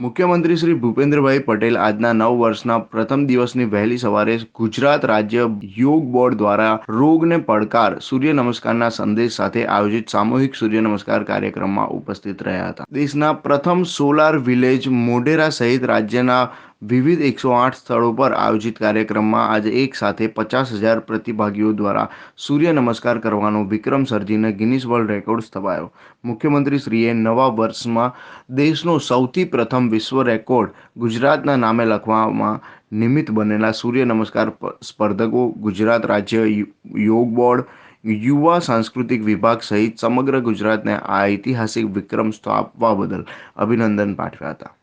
મુખ્યમંત્રી શ્રી ભૂપેન્દ્રભાઈ પટેલ આજના નવ વર્ષના પ્રથમ દિવસની વહેલી સવારે ગુજરાત રાજ્ય યોગ બોર્ડ દ્વારા રોગને પડકાર સૂર્ય નમસ્કારના સંદેશ સાથે આયોજિત સામૂહિક સૂર્ય નમસ્કાર કાર્યક્રમમાં ઉપસ્થિત રહ્યા હતા. દેશના પ્રથમ સોલાર વિલેજ મોઢેરા સહિત રાજ્યના વિવિધ એકસો આઠ સ્થળો પર આયોજિત કાર્યક્રમમાં આજે એક સાથે પચાસ હજાર પ્રતિભાગીઓ દ્વારા સૂર્ય નમસ્કાર કરવાનો વિક્રમ સર્જીને ગિનિસ વર્લ્ડ રેકોર્ડ સ્થપાયો મુખ્યમંત્રીશ્રીએ નવા વર્ષમાં દેશનો સૌથી પ્રથમ વિશ્વ રેકોર્ડ ગુજરાતના નામે લખવામાં નિમિત્ત બનેલા સૂર્ય નમસ્કાર સ્પર્ધકો, ગુજરાત રાજ્ય યોગ બોર્ડ, યુવા સાંસ્કૃતિક વિભાગ સહિત સમગ્ર ગુજરાતને આ ઐતિહાસિક વિક્રમ સ્થાપવા બદલ અભિનંદન પાઠવ્યા હતા.